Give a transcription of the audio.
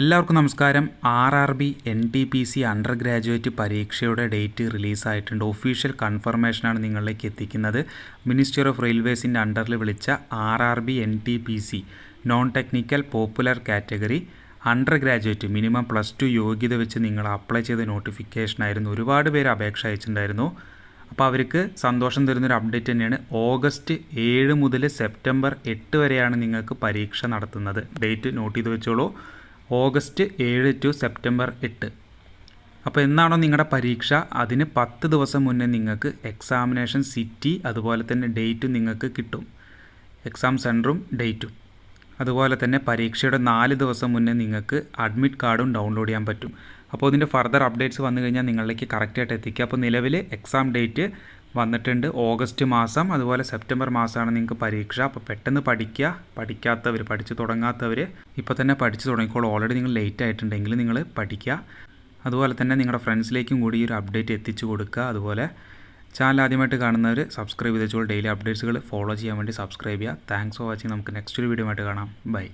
എല്ലാവർക്കും നമസ്കാരം. R R B N T P C under graduate പരീക്ഷയുടെ ഡേറ്റ് റിലീസായിട്ടുണ്ട്. ഒഫീഷ്യൽ കൺഫർമേഷനാണ് നിങ്ങളിലേക്ക് എത്തിക്കുന്നത്. മിനിസ്റ്റർ ഓഫ് റെയിൽവേസിന്റെ അണ്ടറിൽ വിളിച്ച R R B N T P C non technical popular category under graduate minimum plus two യോഗ്യത വെച്ച് നിങ്ങൾ അപ്ലൈ ചെയ്ത നോട്ടിഫിക്കേഷനായിരുന്നു. ഒരുപാട് പേര് അപേക്ഷ അയച്ചിട്ടുണ്ടായിരുന്നു. അപ്പോൾ അവർക്ക് സന്തോഷം തരുന്നൊരു അപ്ഡേറ്റ് തന്നെയാണ്. ഓഗസ്റ്റ് ഏഴ് മുതൽ സെപ്റ്റംബർ എട്ട് വരെയാണ് നിങ്ങൾക്ക് പരീക്ഷ നടത്തുന്നത്. ഡേറ്റ് നോട്ട് ചെയ്ത് വെച്ചോളൂ. ഓഗസ്റ്റ് ഏഴ് ടു സെപ്റ്റംബർ എട്ട്. അപ്പോൾ എന്നാണോ നിങ്ങളുടെ പരീക്ഷ? അതിന് പത്ത് ദിവസം മുന്നേ നിങ്ങൾക്ക് എക്സാമിനേഷൻ സിറ്റി അതുപോലെ തന്നെ ഡേറ്റും നിങ്ങൾക്ക് കിട്ടും. എക്സാം സെന്ററും ഡേറ്റും. അതുപോലെ തന്നെ പരീക്ഷയുടെ നാല് ദിവസം മുന്നേ നിങ്ങൾക്ക് അഡ്മിറ്റ് കാർഡും ഡൗൺലോഡ് ചെയ്യാൻ പറ്റും. അപ്പോൾ ഇതിന്റെ ഫർദർ അപ്ഡേറ്റ്സ് വന്നു കഴിഞ്ഞാൽ നിങ്ങളിലേക്ക് കറക്റ്റായിട്ട് എത്തിക്കുക അപ്പോൾ നിലവിൽ എക്സാം ഡേറ്റ് വന്നിട്ടുണ്ട്. ഓഗസ്റ്റ് മാസം അതുപോലെ സെപ്റ്റംബർ മാസമാണ് നിങ്ങൾക്ക് പരീക്ഷ. അപ്പോൾ പെട്ടെന്ന് പഠിക്കുക. പഠിക്കാത്തവർ പഠിച്ചു തുടങ്ങാത്തവർ ഇപ്പോൾ തന്നെ പഠിച്ചു തുടങ്ങിക്കോളൂ. ഓൾറെഡി നിങ്ങൾ ലേറ്റ് ആയിട്ടുണ്ടെങ്കിൽ നിങ്ങൾ പഠിക്കുക. അതുപോലെ തന്നെ നിങ്ങളുടെ ഫ്രണ്ട്സിലേക്കും കൂടി ഈ ഒരു അപ്ഡേറ്റ് എത്തിച്ചു കൊടുക്കുക. അതുപോലെ ചാനൽ ആദ്യമായിട്ട് കാണുന്നവർ സബ്സ്ക്രൈബ് ചെയ്തോളൂ ഡെയിലി അപ്ഡേറ്റ്സുകൾ ഫോളോ ചെയ്യാൻ വേണ്ടി സബ്സ്ക്രൈബ് ചെയ്യുക. താങ്ക്സ് ഫോർ വാച്ചിങ് നമുക്ക് നെക്സ്റ്റ് ഒരു വീഡിയോ ആയിട്ട് കാണാം. ബൈ